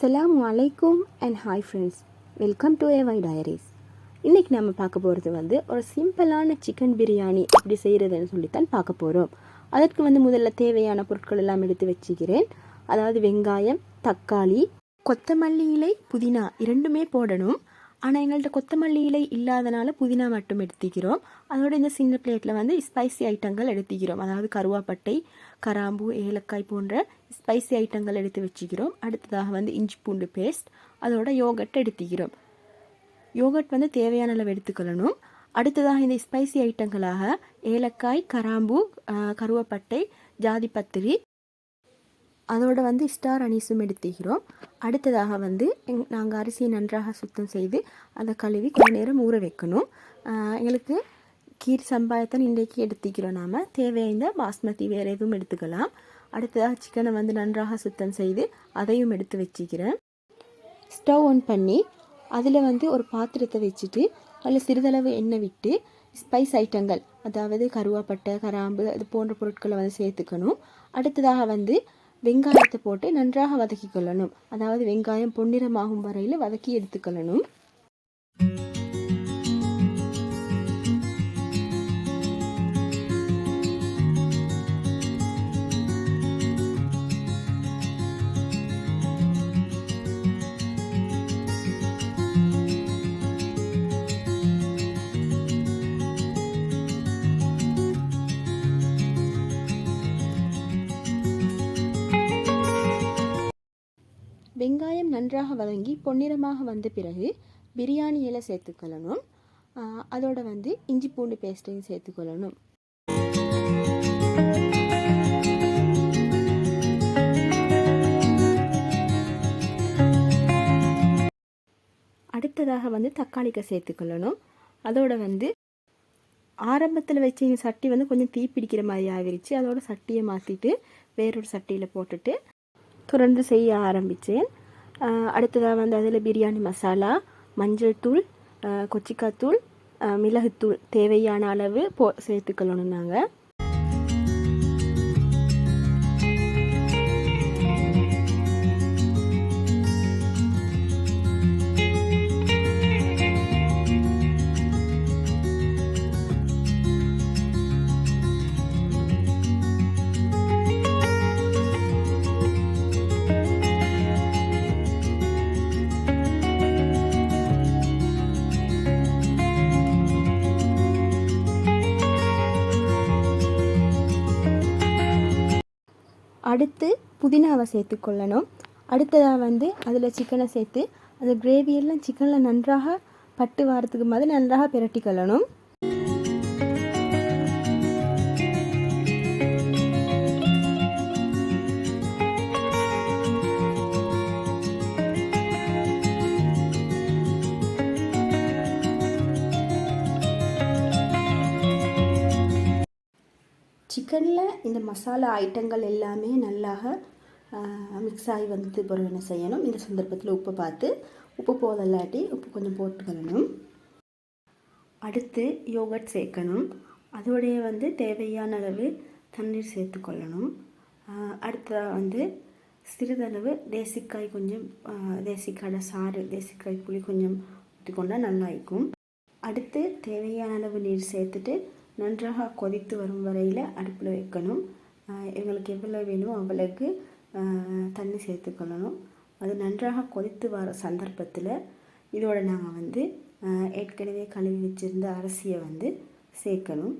அஸ்லாம் அலைக்கும் and hi friends welcome to A Y diaries இன்றைக்கி நம்ம பார்க்க போகிறது வந்து ஒரு சிம்பிளான சிக்கன் பிரியாணி எப்படி செய்கிறதுன்னு சொல்லித்தான் பார்க்க போகிறோம் அதற்கு வந்து முதல்ல தேவையான பொருட்கள் எல்லாம் எடுத்து வச்சுக்கிறேன். அதாவது வெங்காயம் தக்காளி கொத்தமல்லி இலை புதினா இரண்டுமே போடணும். ஆனால் எங்கள்கிட்ட கொத்தமல்லி இலை இல்லாதனால புதினா மட்டும் எடுத்துக்கிறோம். அதோட இந்த சின்ன பிளேட்டில் வந்து ஸ்பைசி ஐட்டங்கள் எடுத்துக்கிறோம். அதாவது கருவாப்பட்டை கராம்பு ஏலக்காய் போன்ற ஸ்பைசி ஐட்டங்கள் எடுத்து வச்சுக்கிறோம். அடுத்ததாக வந்து இஞ்சி பூண்டு பேஸ்ட் அதோட யோகட் எடுத்துக்கிறோம். யோகட் வந்து தேவையான அளவு எடுத்துக்கொள்ளணும். அடுத்ததாக இந்த ஸ்பைசி ஐட்டங்களாக ஏலக்காய் கராம்பு கருவப்பட்டை ஜாதி ஜாதிப்பத்திரி அதோடு வந்து ஸ்டார் அனீஸும் எடுத்துக்கிறோம். அடுத்ததாக வந்து எங் நாங்கள் அரிசியை நன்றாக சுத்தம் செய்து அதை கழுவி கொஞ்ச நேரம் ஊற வைக்கணும். எங்களுக்கு கீர் சம்பாயத்தை இன்றைக்கு எடுத்துக்கிறோம் நாம். தேவையான பாஸ்மதி வேறு எதுவும் எடுத்துக்கலாம். அடுத்ததாக சிக்கனை வந்து நன்றாக சுத்தம் செய்து அதையும் எடுத்து வச்சுக்கிறேன். ஸ்டவ் ஆன் பண்ணி அதில் வந்து ஒரு பாத்திரத்தை வச்சுட்டு அதில் சிறிதளவு எண்ணெய் விட்டு ஸ்பைஸ் ஐட்டங்கள் அதாவது கருவாப்பட்டை கராம்பு அது போன்ற பொருட்களை வந்து சேர்த்துக்கணும். அடுத்ததாக வந்து வெங்காயத்தை போட்டு நன்றாக வதக்கி கொள்ளணும் அதாவது வெங்காயம் பொன்னிறமாகும் வரையில் வதக்கி எடுத்துக்கொள்ளணும். வெங்காயம் நன்றாக வதங்கி பொன்னிறமாக வந்த பிறகு பிரியாணி இலை சேர்த்துக்கொள்ளணும் அதோட வந்து இஞ்சி பூண்டு பேஸ்ட்டையும் சேர்த்துக்கொள்ளணும் அடுத்ததாக வந்து தக்காளிக்கை சேர்த்துக்கொள்ளணும் அதோட வந்து ஆரம்பத்தில் வச்ச சட்டி வந்து கொஞ்சம் தீ பிடிக்கிற மாதிரி ஆகிருச்சு. அதோட சட்டியை மாற்றிட்டு வேறொரு சட்டியில் போட்டுட்டு தொடர்ந்து செய்ய ஆரம்பித்தேன் அடுத்ததாக வந்து அதில் பிரியாணி மசாலா மஞ்சள் தூள் கொச்சிக்காத்தூள் கொச்சிக்காய் தூள் மிளகுத்தூள் தேவையான அளவு போ சேர்த்துக்கொள்ளணும் நாங்கள் அடுத்து புதினாவை சேர்த்துக்கொள்ளணும் அடுத்ததாக வந்து அதில் சிக்கனை சேர்த்து அந்த கிரேவியெல்லாம் சிக்கனில் நன்றாக பட்டு வாரத்துக்கு மாதிரி நன்றாக பிரட்டிக்கொள்ளணும் சிக்கனில் இந்த மசாலா ஐட்டங்கள் எல்லாமே நல்லாக மிக்ஸ் ஆகி வந்து பிறகு என்ன செய்யணும்? இந்த சந்தர்ப்பத்தில் உப்பு பார்த்து உப்பு போதல்லாட்டி உப்பு கொஞ்சம் போட்டுக்கணும் அடுத்து யோகட் சேர்க்கணும். அதோடைய வந்து தேவையான அளவு தண்ணீர் சேர்த்துக்கொள்ளணும் அடுத்ததாக வந்து சிறிதளவு தேசிக்காய் கொஞ்சம் ஆஹ் தேசிக்காயோட சாறு தேசிக்காய் புளி கொஞ்சம் ஊற்றிக்கொண்டால் நல்லா இருக்கும் அடுத்து தேவையான அளவு நீர் சேர்த்துட்டு நன்றாக கொதித்து வரும் வரையில் அடுப்பில் வைக்கணும். எங்களுக்கு எவ்வளோ வேணுமோ அவ்வளவுக்கு தண்ணி சேர்த்துக்கொள்ளணும் அது நன்றாக கொதித்து வர சந்தர்ப்பத்தில் இதோட நாங்கள் வந்து ஏற்கனவே கழுவி வச்சுருந்த அரிசியை வந்து சேர்க்கணும்.